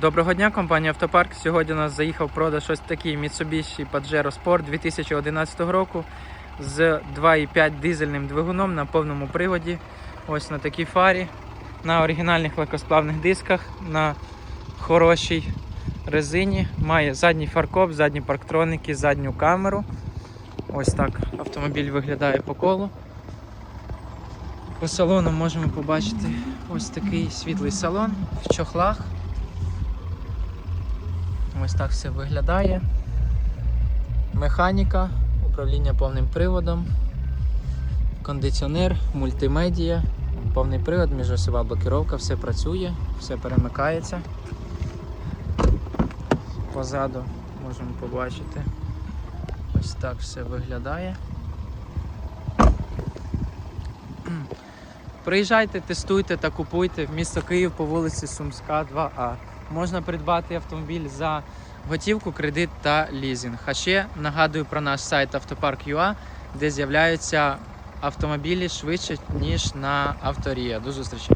Доброго дня, компанія Автопарк. Сьогодні у нас заїхав продаж ось такий Mitsubishi Pajero Sport 2011 року з 2,5 дизельним двигуном на повному приводі. Ось на такій фарі, на оригінальних легкосплавних дисках, на хорошій резині. Має задній фаркоп, задні парктроники, задню камеру. Ось так автомобіль виглядає по колу. По салону можемо побачити ось такий світлий салон в чохлах. Ось так все виглядає. Механіка, управління повним приводом, кондиціонер, мультимедія, повний привод, міжосова блокировка, все працює, все перемикається. Позаду можемо побачити. Ось так все виглядає. Приїжджайте, тестуйте та купуйте в місто Київ по вулиці Сумська, 2А. Можна придбати автомобіль за готівку, кредит та лізинг. А ще нагадую про наш сайт Автопарк.ua, де з'являються автомобілі швидше, ніж на авторія. До зустрічі!